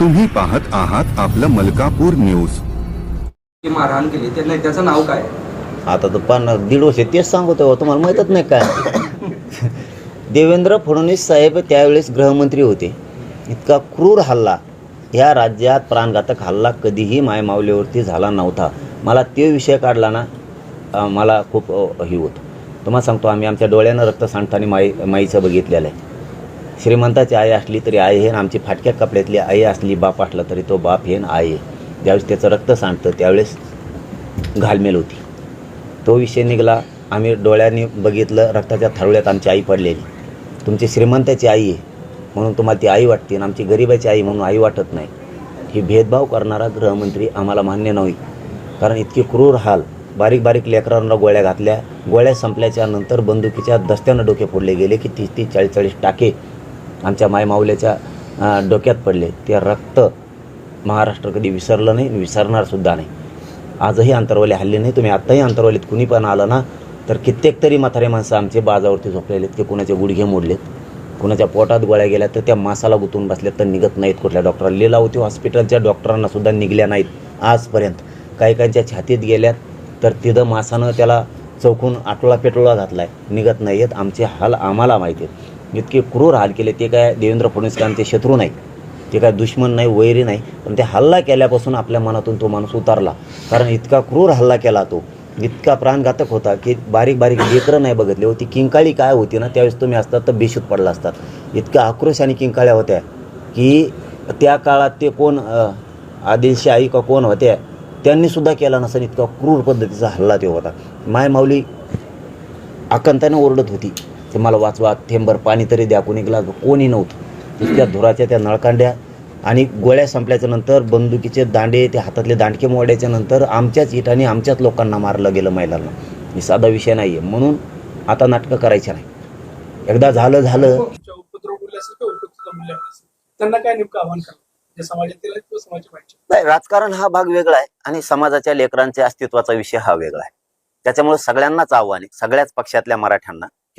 तुम्ही पाहत आहात आपलं मलकापूर न्यूज. की मारहाण केली ते नाही त्याचं नाव काय? आता तर पण दीड वर्ष तेच सांगतो हो, तुम्हाला माहीतच नाही काय देवेंद्र फडणवीस साहेब त्यावेळेस गृहमंत्री होते. इतका क्रूर हल्ला. ह्या राज्यात प्राणघातक हल्ला कधीही मायमावलीवरती झाला नव्हता. मला ते विषय काढला ना अं, मला खूप अं, हे होतं. तुम्हाला सांगतो आम्ही आमच्या डोळ्यानं रक्त सांडताना माई माईचं बघितलेलं आहे. श्रीमंताची आई असली तरी आई हे आमची फाटक्या कपड्यातली आई असली बाप असला तरी तो बाप हे आई आहे. ज्यावेळेस त्याचं रक्त सांडतं त्यावेळेस घालमेल होती. तो विषय निघाला. आम्ही डोळ्यांनी बघितलं रक्ताच्या थारोळ्यात आमची आई पडलेली. तुमची श्रीमंताची आई आहे म्हणून तुम्हाला ती आई वाटते आणि आमची गरिबाची आई म्हणून आई वाटत नाही. ही भेदभाव करणारा गृहमंत्री आम्हाला मान्य नव्हे. कारण इतकी क्रूर हाल. बारीक बारीक लेकरांना गोळ्या घातल्या. गोळ्या संपल्याच्या नंतर बंदुकीच्या दस्त्यानं डोके फोडले गेले की तीस तीस चाळीस चाळीस टाके आमच्या मायमाऊल्याच्या डोक्यात पडले. ते रक्त महाराष्ट्र कधी विसरलं नाही विसरणारसुद्धा विसरणार सुद्धा नाही. आजही अंतरवाले हल्ले नाही तुम्ही आत्ताही अंतरवालीत कुणी पण आलं ना तर कित्येक तरी म्हातारे माणसं आमचे बाजावरती झोपलेले आहेत की कुणाचे गुडघे मोडलेत कुणाच्या पोटात गोळ्या गेल्या तर त्या मासाला गुतून बसल्या तर निघत नाहीत कुठल्या डॉक्टरांना. लिलावती हॉस्पिटलच्या डॉक्टरांना सुद्धा निघल्या नाहीत आजपर्यंत. काही काहींच्या छातीत गेल्यात तर तिथं मासानं त्याला चौकून आटोळा पेटोळा घातला आहे निघत नाही आहेत आमचे हाल आम्हाला माहिती आहेत. जितके क्रूर हाल केले. ते काय देवेंद्र फडणवीसकांचे शत्रू नाही ते काय दुश्मन नाही वैरी नाही. पण ते हल्ला केल्यापासून आपल्या मनातून तो माणूस उतरला. कारण इतका क्रूर हल्ला केला तो. इतका प्राणघातक होता की बारीक बारीक लेकरं नाही बघितले होती. किंकाळी काय होती ना त्यावेळेस तुम्ही असतात तर बेशूत पडला असतात. इतक्या आक्रोश आणि किंकाळ्या होत्या की त्या काळात ते कोण आदिलशी आई का कोण होत्या त्यांनी सुद्धा केला नसेल. इतका क्रूर पद्धतीचा हल्ला ते होता. माय माऊली आकांताने ओरडत होती. ते मला वाचवा थेंबर पाणी तरी द्या कोणी गेला कोणी नव्हतं. त्या धुराच्या त्या नळकांड्या आणि गोळ्या संपल्याच्या नंतर बंदुकीचे दांडे ते हातातले दांडके मोडायच्या नंतर आमच्याच इटाने आमच्याच लोकांना मारलं गेलं महिलांना. ही साधा विषय नाही आहे म्हणून आता नाटकं करायचे नाही. एकदा झालं झालं. त्यांना काय नेमकं आव्हान नाही राजकारण हा भाग वेगळा आहे आणि समाजाच्या लेकरांच्या अस्तित्वाचा विषय हा वेगळा आहे. त्याच्यामुळे सगळ्यांनाच आव्हान आहे. सगळ्याच पक्षातल्या मराठ्यांना.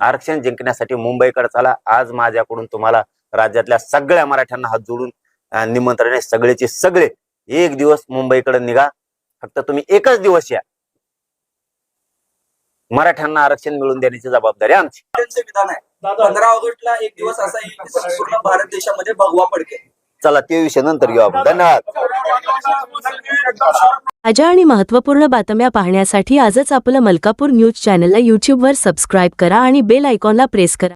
आरक्षण जिंकण्यासाठी मुंबईकडे चला. आज माझ्याकडून तुम्हाला राज्यातल्या सगळ्या मराठ्यांना हात जोडून निमंत्रण आहे सगळेचे सगळे एक दिवस मुंबईकडे निघा. फक्त तुम्ही एकच दिवस या. मराठ्यांना आरक्षण मिळवून देण्याची जबाबदारी आमची. विधान आहे. पंधरा ऑगस्टला एक दिवस असा येईल की संपूर्ण भारत देशामध्ये भगवा पडके चला ते विषय नंतर घेऊ आपण. धन्यवाद. ताज्या आणि महत्त्वपूर्ण बातम्या पाहण्यासाठी आजच आपलं मलकापूर न्यूज चॅनलला यूट्यूबवर सबस्क्राईब करा आणि बेल आयकॉनला प्रेस करा.